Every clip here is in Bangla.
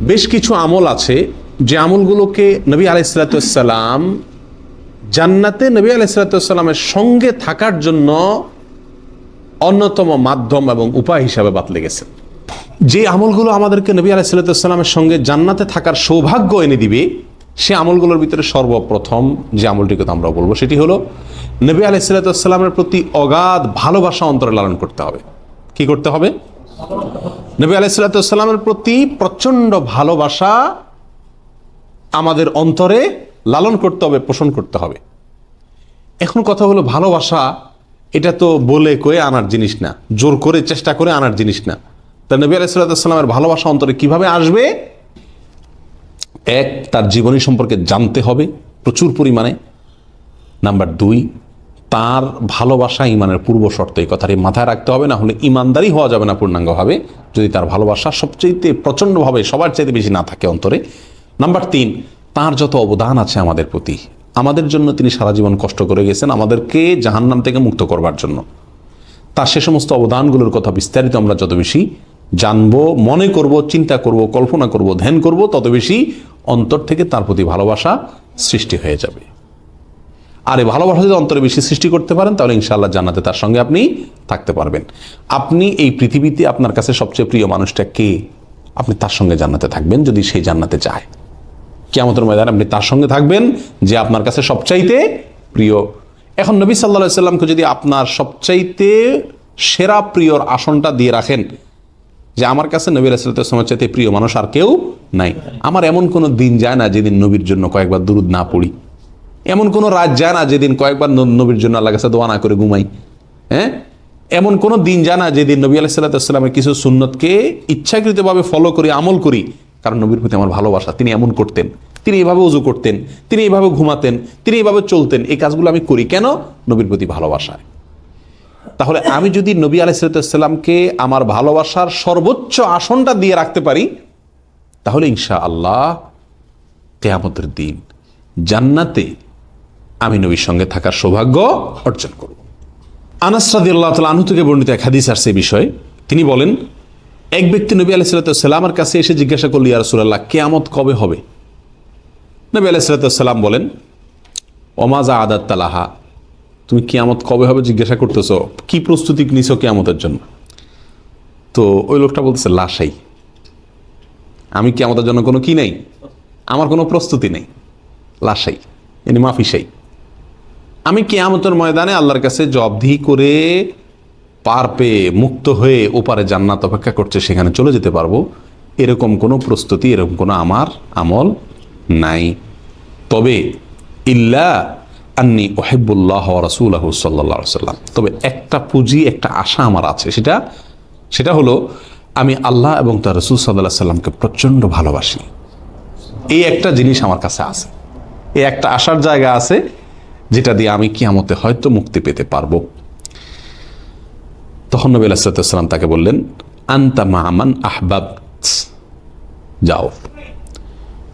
বেশ কিছু আমল আছে যে আমলগুলোকে নবী আলাইসালাতাম জান্নাতে নবী আলাইসালাতামের সঙ্গে থাকার জন্য অন্যতম মাধ্যম এবং উপায় হিসাবে বাতলে গেছেন। যে আমলগুলো আমাদেরকে নবী আলাইসাল্লামের সঙ্গে জান্নাতে থাকার সৌভাগ্য এনে দিবে, সে আমলগুলোর ভিতরে সর্বপ্রথম যে আমলটিকে তো আমরা বলব, সেটি হলো নবী আলাইসাল্লামের প্রতি অগাধ ভালোবাসা অন্তরে লালন করতে হবে। কি করতে হবে? নবী আলাইসাল্লামের প্রতি প্রচণ্ড ভালোবাসা আমাদের অন্তরে লালন করতে হবে, পোষণ করতে হবে। এখন কথা হলো ভালোবাসা, এটা তো বলে কয়ে আনার জিনিস না, জোর করে চেষ্টা করে আনার জিনিস না। তা নবী আলাইসাল্লামের ভালোবাসা অন্তরে কীভাবে আসবে? এক, তার জীবনী সম্পর্কে জানতে হবে প্রচুর পরিমাণে। নাম্বার দুই তার ভালোবাসা ইমানের পূর্ব শর্ত এই কথাটি মাথায় রাখতে হবে, না হলে ইমানদারি হওয়া যাবে না পূর্ণাঙ্গভাবে। যদি তার ভালোবাসা সবচেয়ে প্রচণ্ডভাবে সবার চাইতে বেশি না থাকে অন্তরে। নাম্বার তিন, তার যত অবদান আছে আমাদের প্রতি, আমাদের জন্য তিনি সারা জীবন কষ্ট করে গেছেন আমাদেরকে জাহান্নাম থেকে মুক্ত করবার জন্য। তার সে সমস্ত অবদানগুলোর কথা বিস্তারিত আমরা যত বেশি জানব, মনে করব, চিন্তা করব, কল্পনা করব, ধ্যান করব, তত বেশি অন্তর থেকে তার প্রতি ভালোবাসা সৃষ্টি হয়ে যাবে। আর এই ভালোবাসা যদি অন্তরে বেশি সৃষ্টি করতে পারেন, তাহলে ইনশাআল্লাহ জান্নাতে তার সঙ্গে আপনি থাকতে পারবেন। আপনি এই পৃথিবীতে আপনার কাছে সবচেয়ে প্রিয় মানুষটা কে? আপনি তার সঙ্গে জান্নাতে থাকবেন যদি সেই জান্নাতে চায়। কেয়ামতের ময়দানে আপনি তার সঙ্গে থাকবেন যে আপনার কাছে সবচাইতে প্রিয়। এখন নবী সাল্লা সাল্লামকে যদি আপনার সবচাইতে সেরা প্রিয়র আসনটা দিয়ে রাখেন, যে আমার কাছে নবী রাসুলামের চাইতে প্রিয় মানুষ আর কেউ নাই। আমার এমন কোনো দিন যায় না যেদিন নবীর জন্য কয়েকবার দুরুদ না পড়ি। এমন কোনো রাত যায় না যেদিন কয়েকবার নবীর জন্য আল্লাহ কাছে দোয়া না করে ঘুমাই। হ্যাঁ? এমন কোনো দিন যায় না যেদিন নবী আলাইসাল্লামের কিছু সুন্নতকে ইচ্ছাকৃতভাবে ফলো করি, আমল করি, কারণ নবীর প্রতি আমার ভালোবাসা, তিনি এমন করতেন। তিনি এভাবে উজু করতেন, তিনি এভাবে ঘুমাতেন, তিনি এইভাবে চলতেন, এই কাজগুলো আমি করি কেন? নবীর প্রতি ভালোবাসায়। তাহলে আমি যদি নবী আলাইসাল্লামকে আমার ভালোবাসার সর্বোচ্চ আসনটা দিয়ে রাখতে পারি, তাহলে ইনশা আল্লাহ কেয়ামতের দিন জান্নাতে আমি নবীর সঙ্গে থাকার সৌভাগ্য অর্জন করব। আনাস রাদি আল্লাহ তালা আনহু থেকে বর্ণিত এক হাদিস আসছে বিষয়ে। তিনি বলেন, এক ব্যক্তি নবী আলাইসাল্লামের কাছে এসে জিজ্ঞাসা করল, ইয়া রসুল্লাহ কেয়ামত কবে হবে? নবী আলাইসাল্লাম বলেন অমাজা আদাত তালাহা, তুমি কেয়ামত কবে হবে জিজ্ঞাসা করতেছ? কি প্রস্তুতি নিছ কেয়ামতের জন্য? তো ওই লোকটা বলতেছে, লাশাই। আমি কেয়ামতের জন্য কোনো কি নেই? আমার কোনো প্রস্তুতি নেই। লাশাই এনে মাফিসাই। আমি কেয়ামতের ময়দানে আল্লাহর কাছে জবদিহি করে পার পেয়ে মুক্ত হয়ে ওপারে জান্নাত অপেক্ষা করছে, সেখানে চলে যেতে পারব। এরকম কোনো প্রস্তুতি, এরকম কোনো আমার আমল নাই। তবে ইল্লা আন্নি ওহেবুল্লাহ রসুল্লাহ সাল্লাহ সাল্লাম তবে একটা পুঁজি, একটা আশা আমার আছে। সেটা সেটা হলো আমি আল্লাহ এবং তার রসুল সাল্লাহ সাল্লামকে প্রচণ্ড ভালোবাসি। এই একটা জিনিস আমার কাছে আছে। এই একটা আশার জায়গা আছে। যেটা দিয়ে আমি কিয়ামতে হয়তো মুক্তি পেতে পারব। তখন নবী আলাইসালাম তাকে বললেন, আন্তা মামান আহবাব যাও।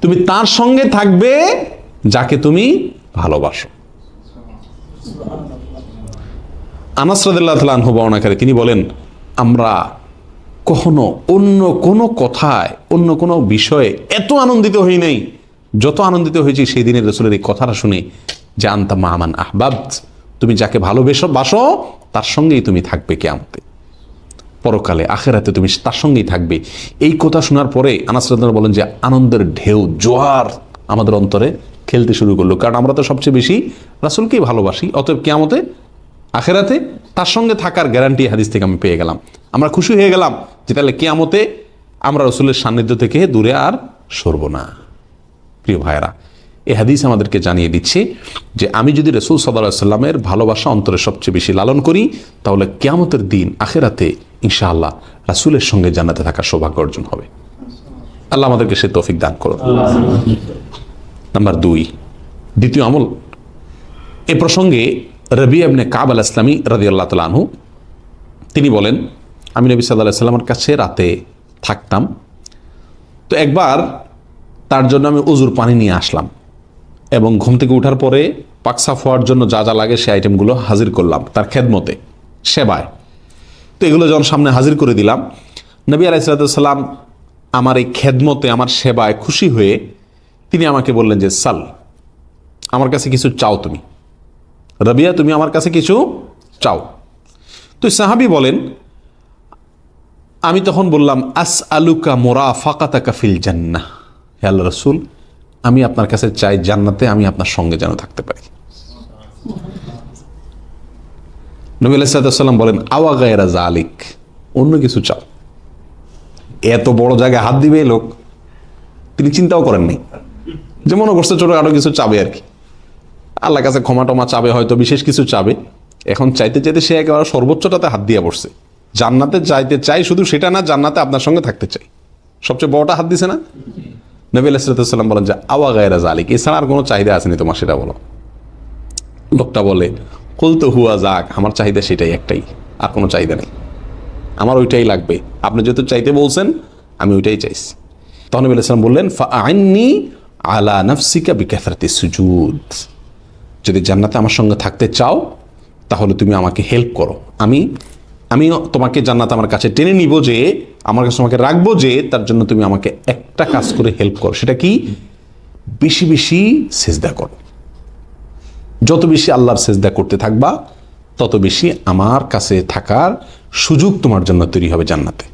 তুমি তার সঙ্গে থাকবে যাকে তুমি ভালোবাসো। আনাস রাদিল্লাহ তাআলা আনহু বর্ণাকারী তিনি বলেন, আমরা কখনো অন্য কোনো কথায়, অন্য কোনো বিষয়ে এত আনন্দিত হই নাই। যত আনন্দিত হয়েছি সেই দিনের রসুলের এই কথাটা শুনে যে আন্তা মামান আহবাব তুমি যাকে ভালোবেসো, বাসো, তার সঙ্গেই তুমি থাকবে কেমতে পরকালে, আখেরাতে তুমি তার সঙ্গেই থাকবে। এই কথা শোনার পরে আনাস বলেন যে, আনন্দের ঢেউ, জোয়ার আমাদের অন্তরে খেলতে শুরু করল। কারণ আমরা তো সবচেয়ে বেশি রাসুলকেই ভালোবাসি, অতএব কেয়ামতে, আখেরাতে তার সঙ্গে থাকার গ্যারান্টি হাদিস থেকে আমি পেয়ে গেলাম। আমরা খুশি হয়ে গেলাম যে তাহলে কেয়ামতে আমরা রসুলের সান্নিধ্য থেকে দূরে আর সরব না। প্রিয় ভাইয়েরা এই হাদিস আমাদেরকে জানিয়ে দিচ্ছে যে আমি যদি রসুল সাল্লাহ সাল্লামের ভালোবাসা অন্তরে সবচেয়ে বেশি লালন করি, তাহলে কেয়ামতের দিন আখেরাতে ইনশাআল্লাহ রাসুলের সঙ্গে জানাতে থাকা সৌভাগ্য অর্জন হবে। আল্লাহ আমাদেরকে সে তৌফিক দান করুন। নাম্বার দুই, দ্বিতীয় আমল। এ প্রসঙ্গে রবি আবনে কাব আল ইসলামী রাজি আল্লাহ তালু তিনি বলেন, আমি নবী সাল্লাহ সাল্লামের কাছে রাতে থাকতাম, তো একবার তার জন্য আমি উজুর পানি নিয়ে আসলাম। এবং ঘুম থেকে ওঠার পরে পাকসাফ হওয়ার জন্য যা যা লাগে সে আইটেমগুলো হাজির করলাম তার খেদমতে। সেবায়। তো এগুলো যখন সামনে হাজির করে দিলাম, নবী আলাইসালাম আমার এই খেদমতে, আমার সেবায় খুশি হয়ে তিনি আমাকে বললেন যে, সাল, আমার কাছে কিছু চাও তুমি। রবিয়া, তুমি আমার কাছে কিছু চাও। তো সাহাবি বলেন, আমি তখন বললাম আস আলুকা মোরা ফাকাতা কাফিল জান্না হে আল্লাহ রসুল আমি আপনার কাছে চাই জান্নাতে আমি আপনার সঙ্গে যেন থাকতে পারি। নবী আলাইসাল্লাম বলেন, আওয়া গায়েরা জালিক অন্য কিছু চাও। এত বড় জায়গায় হাত দিবে লোক। তিনি চিন্তাও করেননি যে মনে করছে ছোট আরও কিছু চাবে আর কি। আল্লাহ কাছে ক্ষমা টমা চাবে, হয়তো বিশেষ কিছু চাবে। এখন চাইতে চাইতে সে একেবারে সর্বোচ্চটাতে হাত দিয়ে বসছে। জান্নাতে চাইতে চাই শুধু সেটা না, জান্নাতে আপনার সঙ্গে থাকতে চাই। সবচেয়ে বড়টা হাত দিছে না? নবী আলাইসালাম বলেন যে, আওয়া গায়েরা জালিক এছাড়া আর কোনো চাহিদা আসেনি তোমার সেটা বলো। লোকটা বলে কুল তো হুয়া যাক, আমার চাহিদা সেটাই একটাই, আর কোনো চাহিদা নেই। আমার ওইটাই লাগবে। আপনি যেহেতু চাইতে বলছেন, আমি ওইটাই চাইছি। তখন নবী আলাইসালাম বললেন আইননি আলা নফসিকা বিকাফরাতি সুজুদ। যদি জান্নাতে আমার সঙ্গে থাকতে চাও, তাহলে তুমি আমাকে হেল্প করো। আমি আমি তোমাকে জান্নাত আমার কাছে টেনে নিব যে, আমার কাছে তোমাকে রাখব যে, তার জন্য তুমি আমাকে একটা কাজ করে হেল্প করো। সেটা কি? বেশি বেশি সেজদা করো। যত বেশি আল্লাহর সেজদা করতে থাকবা, তত বেশি আমার কাছে থাকার সুযোগ তোমার জন্য তৈরি হবে জান্নাতে।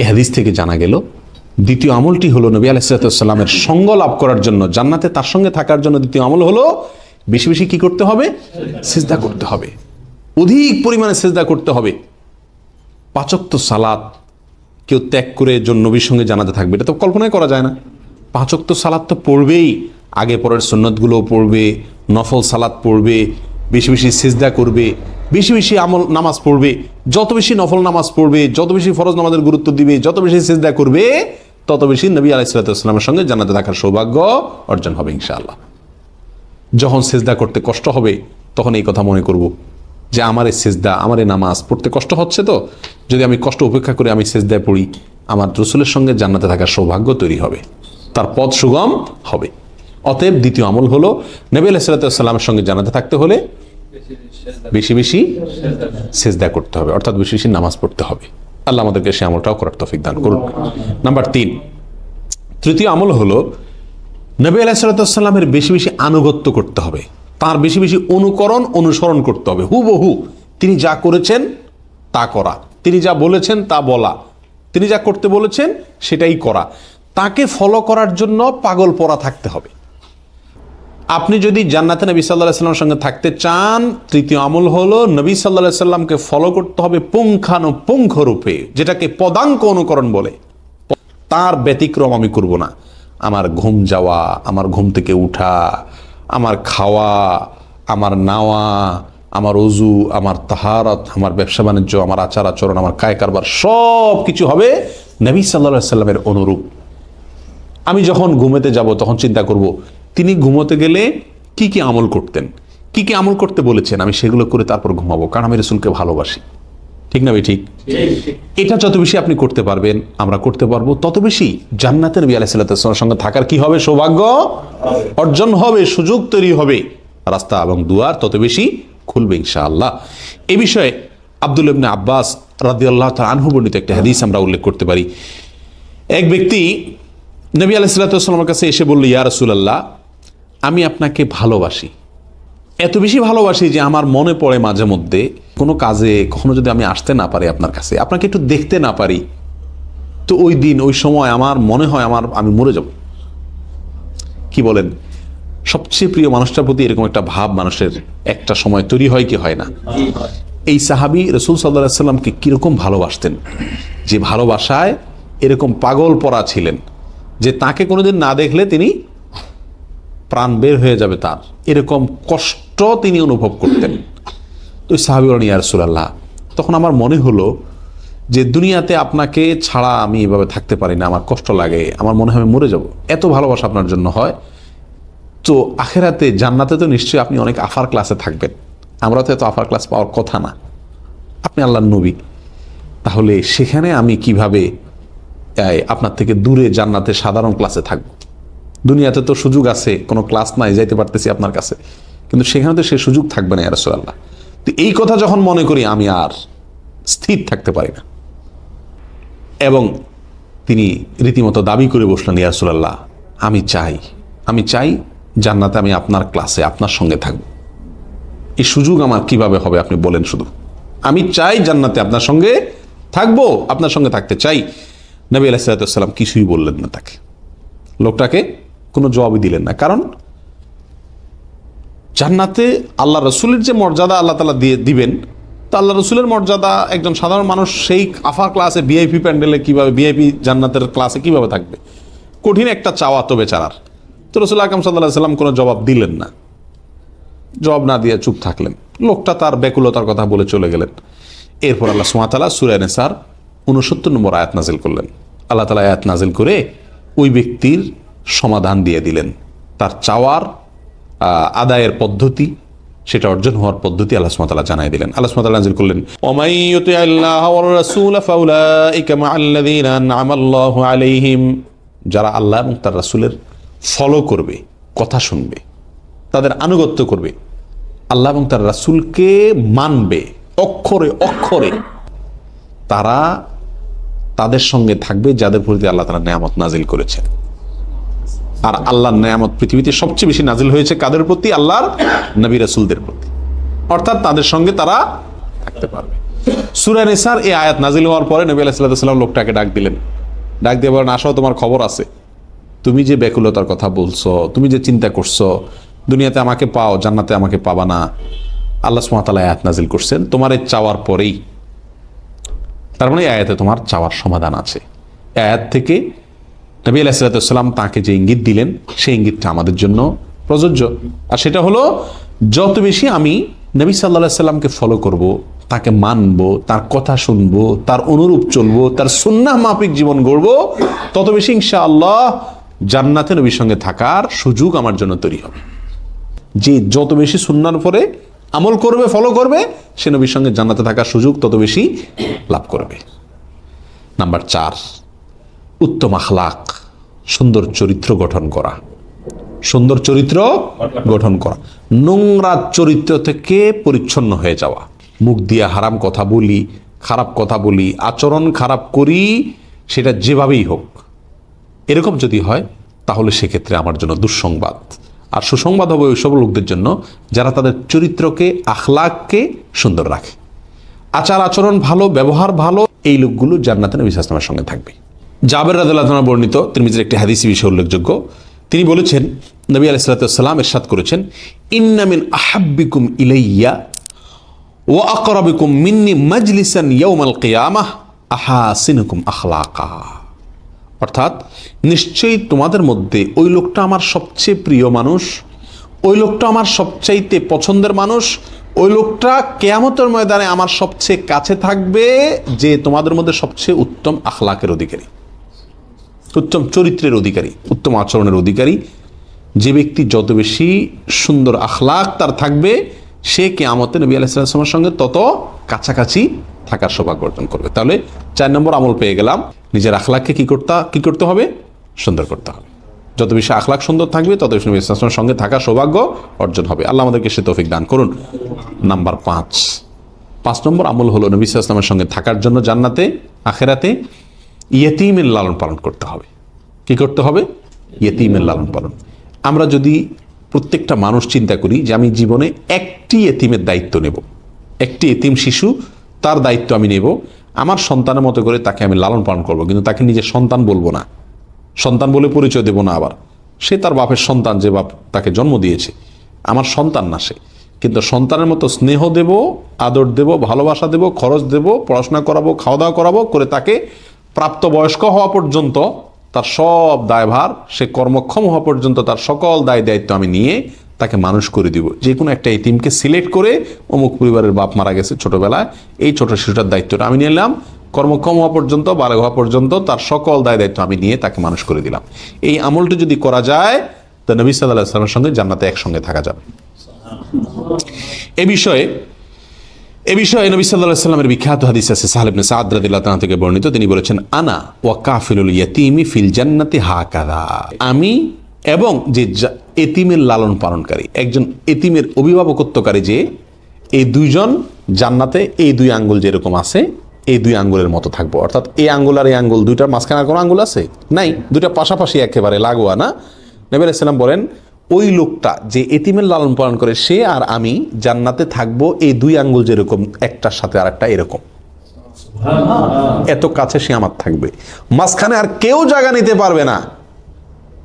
এ হাদিস থেকে জানা গেল, দ্বিতীয় আমলটি হলো নবী আলাইসালামের সঙ্গ লাভ করার জন্য, জান্নাতে তার সঙ্গে থাকার জন্য দ্বিতীয় আমল হলো, বেশি বেশি কি করতে হবে? সেজদা করতে হবে। অধিক পরিমাণে সেজদা করতে হবে। পাচক্ত সালাত কেউ ত্যাগ করে জন নবীর সঙ্গে জানাতে থাকবে, এটা তো কল্পনাই করা যায় না। পাঁচক্ত সালাদ তো পড়বেই, আগে পরের সন্ন্যতগুলো পড়বে, নফল সালাদ পড়বে, বেশি বেশি সেজদা করবে, বেশি বেশি আমল নামাজ পড়বে, যত বেশি নফল নামাজ পড়বে, যত বেশি ফরজ নামাজের গুরুত্ব দিবে, যত বেশি সেজদা করবে, তত বেশি নবী আলাইসালামের সঙ্গে জানাতে থাকার সৌভাগ্য অর্জন হবে ইনশাআল্লাহ। যখন সেজদা করতে কষ্ট হবে, তখন এই কথা মনে করব। যে আমার এই সেজদা, আমার এই নামাজ পড়তে কষ্ট হচ্ছে তো? যদি আমি কষ্ট উপেক্ষা করে আমি সেজদায় পড়ি, আমার রসুলের সঙ্গে জান্নাতে থাকার সৌভাগ্য তৈরি হবে, তার পথ সুগম হবে। অতএব দ্বিতীয় আমল হলো, নবী আলাইসাল্লামের সঙ্গে জানাতে থাকতে হলে বেশি বেশি সেজদা করতে হবে, অর্থাৎ বেশি বেশি নামাজ পড়তে হবে। আল্লাহ আমাদেরকে সে আমলটাও করার তফিক দান করুন নাম্বার তিন, তৃতীয় আমল হলো, নবী আলাইসাল্লামের বেশি বেশি আনুগত্য করতে হবে। তার বেশি বেশি অনুকরণ, অনুসরণ করতে হবে। হুবহু তিনি যা করেছেন, তা করা। তিনি যা বলেছেন, তা বলা। তিনি যা করতে বলেছেন, সেটাই করা। তাকে ফলো করার জন্য পাগল পরা থাকতে হবে। আপনি যদি জান্নাতে নবী সাল্লাহ সাল্লামের সঙ্গে থাকতে চান, তৃতীয় আমল হলো নবী সাল্লাহ সাল্লামকে ফলো করতে হবে পুঙ্খানুপুঙ্খ রূপে, যেটাকে পদাঙ্ক অনুকরণ বলে। তার ব্যতিক্রম আমি করব না। আমার ঘুম যাওয়া, আমার ঘুম থেকে উঠা আমার খাওয়া, আমার নাওয়া, আমার অজু আমার তাহারত, আমার ব্যবসা বাণিজ্য, আমার আচার আচরণ, আমার কায় কারবার, সব কিছু হবে নবী সাল্লা সাল্লামের অনুরূপ। আমি যখন ঘুমেতে যাব, তখন চিন্তা করব, তিনি ঘুমোতে গেলে কি কি আমল করতেন? কি কি আমল করতে বলেছেন? আমি সেগুলো করে তারপর ঘুমাবো, কারণ আমি রসুলকে ভালোবাসি। ঠিক না ঠিক? এটা যত বেশি আপনি করতে পারবেন, আমরা করতে পারব, তত বেশি জান্নাতের আলাইসাল্লামের সঙ্গে থাকার কি হবে? সৌভাগ্য অর্জন হবে, সুযোগ তৈরি হবে। রাস্তা এবং দুয়ার তত বেশি খুলবে ইনশাআল্লাহ। এ বিষয়ে আব্দুল ইবনে আব্বাস রাদিয়াল্লাহ আনহু বর্ণিত একটা হাদিস আমরা উল্লেখ করতে পারি। এক ব্যক্তি নবী আলাইসাল্লামের কাছে এসে বলল, ইয়া রাসূলুল্লাহ, আমি আপনাকে ভালোবাসি। এত বেশি ভালোবাসি যে আমার মনে পড়ে মাঝে মধ্যে কোনো কাজে কখনো যদি আমি আসতে না পারি আপনার কাছে, আপনাকে একটু দেখতে না পারি, তো ওই দিন, ওই সময় আমার মনে হয় আমার, আমি মরে যাব। কি বলেন? সবচেয়ে প্রিয় মানুষটার প্রতি এরকম একটা ভাব মানুষের একটা সময় তৈরি হয় কি হয় না? এই সাহাবি রসুল সাল্লাহ সাল্লামকে কীরকম ভালোবাসতেন? যে ভালোবাসায় এরকম পাগল পরা ছিলেন, যে তাকে কোনোদিন না দেখলে তিনি প্রাণ বের হয়ে যাবে তার। এরকম কষ্ট তিনি অনুভব করতেন। তো ওই সাহাবি বলেন ইয়া তখন আমার মনে হলো যে দুনিয়াতে আপনাকে ছাড়া আমি এভাবে থাকতে পারি না, আমার কষ্ট লাগে, আমার মনে হয় আমি মরে যাব। এত ভালোবাসা আপনার জন্য হয়। তো আখেরাতে জান্নাতে তো নিশ্চয়ই আপনি অনেক আফার ক্লাসে থাকবেন। আমরা তো এত আফার ক্লাস পাওয়ার কথা না। আপনি আল্লাহর নবী। তাহলে সেখানে আমি কীভাবে আপনার থেকে দূরে জান্নাতে সাধারণ ক্লাসে থাকব? দুনিয়াতে তো সুযোগ আছে, কোনো ক্লাস নাই, যাইতে পারতেছি আপনার কাছে। কিন্তু সেখানে তো সে সুযোগ থাকবে না ইয়ারসোল্লাহ তো এই কথা যখন মনে করি, আমি আর স্থির থাকতে পারি না। এবং তিনি রীতিমতো দাবি করে বসলেন ইয়ারসুল্লাহ আমি চাই আমি চাই জান্নাতে আমি আপনার ক্লাসে, আপনার সঙ্গে থাকব। এই সুযোগ আমার কীভাবে হবে আপনি বলেন শুধু। আমি চাই জান্নাতে আপনার সঙ্গে থাকব, আপনার সঙ্গে থাকতে চাই। নবী আলাইসালাম কিছুই বললেন না তাকে। লোকটাকে কোনো জবাবই দিলেন না। কারণ জান্নাতে আল্লাহ রসুলের যে মর্যাদা আল্লাহ তালা দিয়ে দিবেন, তা আল্লাহ রসুলের মর্যাদা একজন সাধারণ মানুষ সেই আফার ক্লাসে ভিআইপি প্যান্ডেলে কীভাবে ভিআইপি জান্নাতের ক্লাসে কীভাবে থাকবে? কঠিন একটা চাওয়া তো বেচারার। তো রসুল আকাম সাল্লাহ সাল্লাম কোনো জবাব দিলেন না। জবাব না দিয়ে চুপ থাকলেন। লোকটা তার ব্যাকুলতার কথা বলে চলে গেলেন। এরপর আল্লাহ সুমাতালা সুরায়নে স্যার উনসত্তর নম্বর আয়াত নাজিল করলেন। আল্লাহ তালা আয়াত নাজিল করে ওই ব্যক্তির সমাধান দিয়ে দিলেন। তার চাওয়ার আদায়ের পদ্ধতি, সেটা অর্জন হওয়ার পদ্ধতি আল্লাহ জানাই দিলেন। আল্লাহ করলেন আল্লাহ রাসূল আলাইহিম, যারা আল্লাহ এবং তার রাসূলের ফলো করবে, কথা শুনবে, তাদের আনুগত্য করবে, আল্লাহ এবং তার রাসূলকে মানবে, অক্ষরে অক্ষরে তারা তাদের সঙ্গে থাকবে যাদের প্রতি আল্লাহ তারা নেয়ামত নাজিল করেছেন। আর আল্লাহর নেয়ামত পৃথিবীতে সবচেয়ে বেশি নাজিল হয়েছে কাদের প্রতি? আল্লাহর নবী রাসুলদের প্রতি। অর্থাৎ তাদের সঙ্গে তারা থাকতে পারবে। সুরা নিসার এই আয়াত নাজিল হওয়ার পরে নবী আলাইসাল্লাম লোকটাকে ডাক দিলেন। ডাক দিয়ে বলেন, আসো, তোমার খবর আছে। তুমি যে ব্যাকুলতার কথা বলছো, তুমি যে চিন্তা করছ, দুনিয়াতে আমাকে পাও, জান্নাতে আমাকে পাবা না। আল্লাহ সুমাতালা আয়াত নাজিল করছেন। তোমার এই চাওয়ার পরেই। তার মানে আয়াতে তোমার চাওয়ার সমাধান আছে। আয়াত থেকে নবী আলাইসালাম তাকে যে ইঙ্গিত দিলেন, সেই ইঙ্গিতটা আমাদের জন্য প্রযোজ্য। আর সেটা হলো, যত বেশি আমি নবী সাল্লা সাল্লামকে ফলো করব, তাকে মানব, তার কথা শুনব, তার অনুরূপ চলবো, তার সুন্নাহ মাফিক জীবন গড়ব, তত বেশি ইনশা আল্লাহ জান্নাতে নবীর সঙ্গে থাকার সুযোগ আমার জন্য তৈরি হবে। যে যত বেশি সুন্নার পরে আমল করবে ফলো করবে, সে নবীর সঙ্গে জান্নাতে থাকার সুযোগ তত বেশি লাভ করবে। নাম্বার চার উত্তম আখলাক, সুন্দর চরিত্র গঠন করা। সুন্দর চরিত্র গঠন করা। নোংরা চরিত্র থেকে পরিচ্ছন্ন হয়ে যাওয়া। মুখ দিয়ে হারাম কথা বলি, খারাপ কথা বলি, আচরণ খারাপ করি, সেটা যেভাবেই হোক। এরকম যদি হয়, তাহলে সেক্ষেত্রে আমার জন্য দুঃসংবাদ। আর সুসংবাদ হবে ওইসব লোকদের জন্য যারা তাদের চরিত্রকে, আখলাককে সুন্দর রাখে। আচার আচরণ ভালো, ব্যবহার ভালো, এই লোকগুলো জান্নাতে নবী ইসলামের সঙ্গে থাকবে। জাবের রাদিল্লাহ বর্ণিত তিরমিজের একটি হাদিসি বিষয় উল্লেখযোগ্য। তিনি বলেছেন, নবী আলাইসালাম এরশাদ করেছেন ইন্নামিন আহাব্বিকুম ইলাইয়া ও আকরাবিকুম মিন্নি মাজলিসান ইয়াউমাল কিয়ামাহ আহাসিনুকুম আখলাকা। অর্থাৎ, নিশ্চয়ই তোমাদের মধ্যে ওই লোকটা আমার সবচেয়ে প্রিয় মানুষ, ওই লোকটা আমার সবচাইতে পছন্দের মানুষ, ওই লোকটা কেয়ামতের ময়দানে আমার সবচেয়ে কাছে থাকবে, যে তোমাদের মধ্যে সবচেয়ে উত্তম আখলাকের অধিকারী। উত্তম চরিত্রের অধিকারী, উত্তম আচরণের অধিকারী। যে ব্যক্তি যত বেশি সুন্দর আখলাক তার থাকবে, সে কে কেয়ামতে নবী আলাইসালামের সঙ্গে তত কাছাকাছি থাকার সৌভাগ্য অর্জন করবে। তাহলে চার নম্বর আমল পেয়ে গেলাম, নিজের আখলাককে কি করতে কি করতে হবে? সুন্দর করতে হবে। যত বেশি আখলাখ সুন্দর থাকবে, তত বেশি নবী ইসলামের সঙ্গে থাকার সৌভাগ্য অর্জন হবে। আল্লাহ আমাদেরকে সে তৌফিক দান করুন। নাম্বার পাঁচ। পাঁচ নম্বর আমল হলো নবী ইসলামের সঙ্গে থাকার জন্য জান্নাতে, আখেরাতে ইয়েতিমের লালন পালন করতে হবে। কি করতে হবে? ইয়েতিমের লালন পালন। আমরা যদি প্রত্যেকটা মানুষ চিন্তা করি যে আমি জীবনে একটি এতিমের দায়িত্ব নেব। একটি এতিম শিশু, তার দায়িত্ব আমি নেব। আমার সন্তানের মতো করে তাকে আমি লালন পালন করব, কিন্তু তাকে নিজের সন্তান বলব না। সন্তান বলে পরিচয় দেব না আবার। সে তার বাপের সন্তান, যে বাপ তাকে জন্ম দিয়েছে। আমার সন্তান না সে। কিন্তু সন্তানের মতো স্নেহ দেব, আদর দেব, ভালোবাসা দেব, খরচ দেব, পড়াশোনা করাবো, খাওয়া দাওয়া করাবো, করে তাকে প্রাপ্তবয়স্ক হওয়া পর্যন্ত তার সব দায়ভার, সে কর্মক্ষম হওয়া পর্যন্ত তার সকল দায় দায়িত্ব আমি নিয়ে তাকে মানুষ করে দিব। যে কোনো একটা এতিমকে সিলেক্ট করে অমুক পরিবারের বাপ মারা গেছে ছোটবেলায়, এই ছোট শিশুটার দায়িত্বটা আমি নিলাম। কর্মক্ষম হওয়া পর্যন্ত বালক হওয়া পর্যন্ত তার সকল দায় দায়িত্ব আমি নিয়ে তাকে মানুষ করে দিলাম। এই আমলটি যদি করা যায়, তো নবী সাল্লাহ সাল্লামের সঙ্গে জান্নাতে একসঙ্গে থাকা যাবে। এ বিষয়ে এ বিষয়ে নবী সাল্লাহ সাল্লামের বিখ্যাত হাদিস আছে সাহেবনে সাদ রাদিল্লাহ তাআলা থেকে বর্ণিত। তিনি বলেছেন, আনা ওয়া কাফিলুল ইয়াতিমি ফিল জান্নাতি হা হাকাদা আমি এবং যে এতিমের লালন পালনকারী, একজন এতিমের অভিভাবকত্বকারী যে, এই দুইজন জান্নাতে এই দুই আঙ্গুল যেরকম আছে, এই দুই আঙ্গুলের মতো থাকব। অর্থাৎ এই আঙ্গুল আর এই আঙ্গুল, দুইটার মাঝখানে আর কোনো আঙ্গুল আছে? নাই, দুইটা পাশাপাশি একেবারে লাগোয়া না। নবী ইসলাম বলেন ওই লোকটা যে এতিমের লালন পালন করে সে আর আমি জান্নাতে থাকব এই দুই আঙ্গুল যেরকম একটার সাথে আর একটা এরকম এত কাছে সে আমার থাকবে। মাঝখানে আর কেউ জায়গা নিতে পারবে না।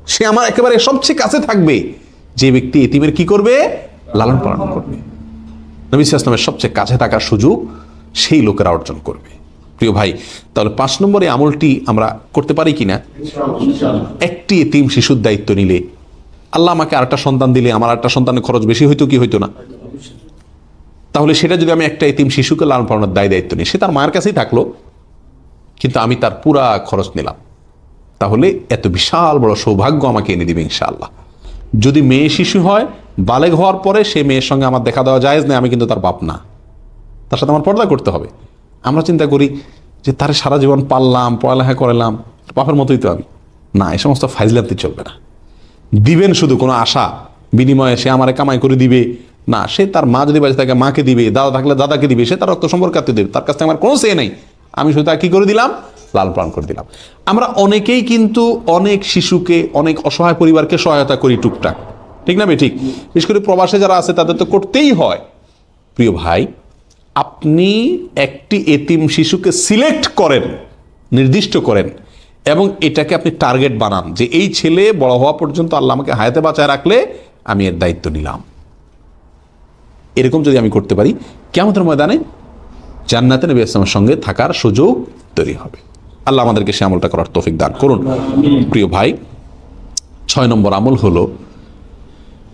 সে আমার একেবারে সবচেয়ে কাছে থাকবে। যে ব্যক্তি এতিমের কি করবে? লালন পালন করবে। নবী ইসলামের সবচেয়ে কাছে থাকার সুযোগ সেই লোকেরা অর্জন করবে। প্রিয় ভাই তাহলে পাঁচ নম্বরে আমলটি আমরা করতে পারি কিনা? একটি এতিম শিশুর দায়িত্ব নিলে আল্লাহ আমাকে আরেকটা সন্তান দিলে, আমার একটা সন্তানের খরচ বেশি হইতো কি হইতো না? তাহলে সেটা যদি আমি একটা এতিম শিশুকে লালন পালনের দায় দায়িত্ব নিই, সে তার মায়ের কাছেই থাকল, কিন্তু আমি তার পুরা খরচ নিলাম। তাহলে এত বিশাল বড় সৌভাগ্য আমাকে এনে দিবে ইনশাআল্লাহ। যদি মেয়ে শিশু হয়, বালেগ হওয়ার পরে সে মেয়ের সঙ্গে আমার দেখা দেওয়া যায় না আমি কিন্তু তার বাপ না। তার সাথে আমার পর্দা করতে হবে। আমরা চিন্তা করি যে তার সারা জীবন পাললাম, পড়ালেখা করালাম, বাপের মতোই তো আমি। না, এই সমস্ত ফাইজলামতি চলবে না। দিবেন শুধু কোনো আশা? বিনিময়ে সে আমারে কামাই করে দিবে? না, সে তার মা যদি বাঁচে থাকে, মাকে দিবে, দাদা থাকলে দাদাকে দিবে, সে তার রক্ত সম্পর্ক আত্মীয় দেবে, তার কাছ থেকে আমার কোনো সে নেই। আমি শুধু তাকে কি করে দিলাম? লাল পালন করে দিলাম। আমরা অনেকেই কিন্তু অনেক শিশুকে, অনেক অসহায় পরিবারকে সহায়তা করি টুকটাক। ঠিক না ঠিক বিশেষ করে প্রবাসে যারা আছে, তাদের তো করতেই হয়। প্রিয় ভাই, আপনি একটি এতিম শিশুকে সিলেক্ট করেন, নির্দিষ্ট করেন। এবং এটাকে আপনি টার্গেট বানান যে এই ছেলে বড় হওয়া পর্যন্ত আল্লাহ আমাকে হায়াতে বাঁচায় রাখলে আমি এর দায়িত্ব নিলাম। এরকম যদি আমি করতে পারি কেমন ময়দানে জান্নাতে নবী আসলামের সঙ্গে থাকার সুযোগ তৈরি হবে। আল্লাহ আমাদেরকে সে আমলটা করার তৌফিক দান করুন। প্রিয় ভাই, ছয় নম্বর আমল হলো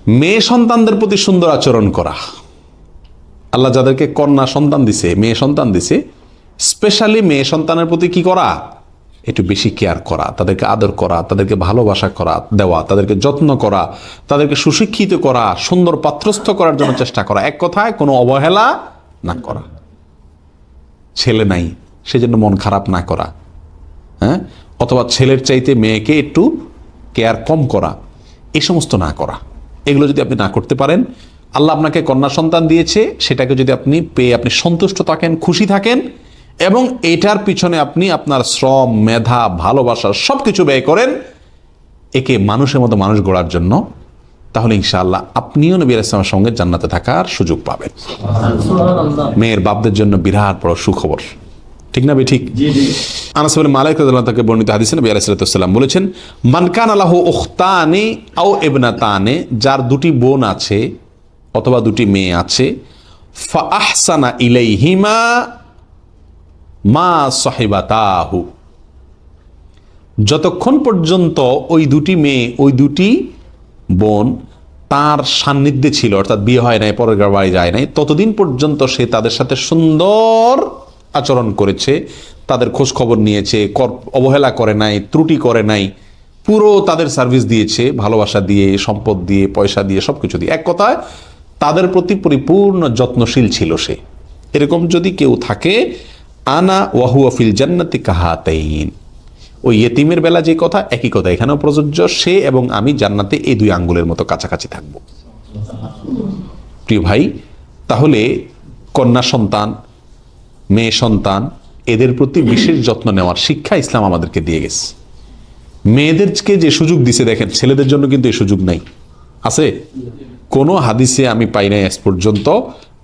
মেয়ে সন্তানদের প্রতি সুন্দর আচরণ করা। আল্লাহ যাদেরকে কন্যা সন্তান দিছে, মেয়ে সন্তান দিছে স্পেশালি মেয়ে সন্তানের প্রতি কি করা? একটু বেশি কেয়ার করা, তাদেরকে আদর করা, তাদেরকে ভালোবাসা করা, দেওয়া, তাদেরকে যত্ন করা, তাদেরকে সুশিক্ষিত করা, সুন্দর পাত্রস্থ করার জন্য চেষ্টা করা। এক কথায় কোনো অবহেলা না করা। ছেলে নাই, সেজন্য মন খারাপ না করা। হ্যাঁ? অথবা ছেলের চাইতে মেয়েকে একটু কেয়ার কম করা। এ সমস্ত না করা। এগুলো যদি আপনি না করতে পারেন, আল্লাহ আপনাকে কন্যা সন্তান দিয়েছে, সেটাকে যদি আপনি পেয়ে আপনি সন্তুষ্ট থাকেন, খুশি থাকেন এবং এটার পিছনে আপনি আপনার শ্রম মেধা ভালোবাসা সব কিছু ব্যয় করেন একে মানুষের মতো মানুষ গড়ার জন্য তাহলে ইনশাআল্লাহ আপনিও নবী ইসলামের সঙ্গে জান্নাতে থাকার সুযোগ পাবেন। মেয়ের বাপদের জন্য বিরাট বড় সুখবর। ঠিক না ঠিক? আনাস বলে মালিক তাকে বর্ণিত হাদিসে নবী আলাইহিস সালাম বলেছেন মানকান আলাহু উখতানে আও ইবনাতানে যার দুটি বোন আছে অথবা দুটি মেয়ে আছে ফা আহসানা ইলাইহিমা মা সাহিবাতাহু। যতক্ষণ পর্যন্ত ওই দুটি মেয়ে, ওই দুটি বোন তার সান্নিধ্যে ছিল, অর্থাৎ বিয়ে হয় নাই, পরের বাড়ি যায় নাই, ততদিন পর্যন্ত সে তাদের সাথে সুন্দর আচরণ করেছে, তাদের খোঁজ খবর নিয়েছে অবহেলা করে নাই, ত্রুটি করে নাই, পুরো তাদের সার্ভিস দিয়েছে, ভালোবাসা দিয়ে, সম্পদ দিয়ে, পয়সা দিয়ে সব কিছু দিয়ে। এক কথায়, তাদের প্রতি পরিপূর্ণ যত্নশীল ছিল সে। এরকম যদি কেউ থাকে আনা ওয়াহুয়া ফিল জান্নাতি কাহাতাইন। ওই ইয়েতিমের বেলা যে কথা, একই কথা। এখানেও প্রযোজ্য, সে এবং আমি জান্নাতে এই দুই আঙ্গুলের মতো কাছাকাছি থাকব। প্রিয় ভাই, তাহলে কন্যা সন্তান, মেয়ে সন্তান, এদের প্রতি বিশেষ যত্ন নেওয়ার শিক্ষা ইসলাম আমাদেরকে দিয়ে গেছে। মেয়েদেরকে যে সুযোগ দিছে, দেখেন, ছেলেদের জন্য কিন্তু এই সুযোগ নাই। আছে? কোনো হাদিসে আমি পাই নাই আজ পর্যন্ত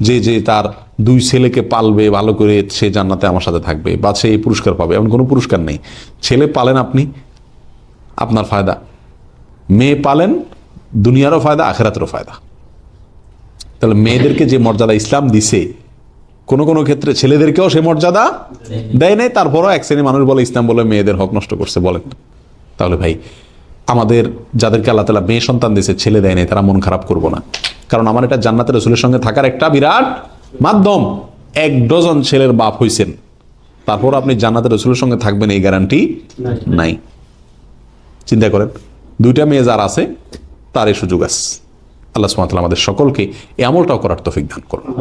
যে যে তার দুই ছেলেকে পালবে, ভালো করে সে জান্নাতে আমার সাথে থাকবে বা সে এই পুরস্কার পাবে, এমন কোনো পুরস্কার নেই। ছেলে পালেন আপনি, আপনার ফায়দা। মেয়ে পালেন, দুনিয়ারও ফায়দা, আখেরাতেরও ফায়দা। তাহলে মেয়েদেরকে যে মর্যাদা ইসলাম দিছে, কোনো কোনো ক্ষেত্রে ছেলেদেরকেও সে মর্যাদা দেয় নাই, তারপরও এক শ্রেণি মানুষ বলে, ইসলাম বলে মেয়েদের হক নষ্ট করছে, বলেন। তাহলে ভাই, আমাদের যাদেরকে আল্লাহ তালা মেয়ে সন্তান দিয়েছে, ছেলে দেয় নাই, তারা মন খারাপ করব না। কারণ আমার এটা জান্নাতে রসুলের সঙ্গে থাকার একটা বিরাট মাধ্যম। এক ডজন ছেলের বাপ হইছেন। তারপর আপনি জান্নাতে রসুলের সঙ্গে থাকবেন এই গ্যারান্টি নাই। চিন্তা করেন দুইটা মেয়ে যার আছে তার এই সুযোগ আছে। আল্লাহ সুমাতাল আমাদের সকলকে এমনটাও করার তফিক দান করুন।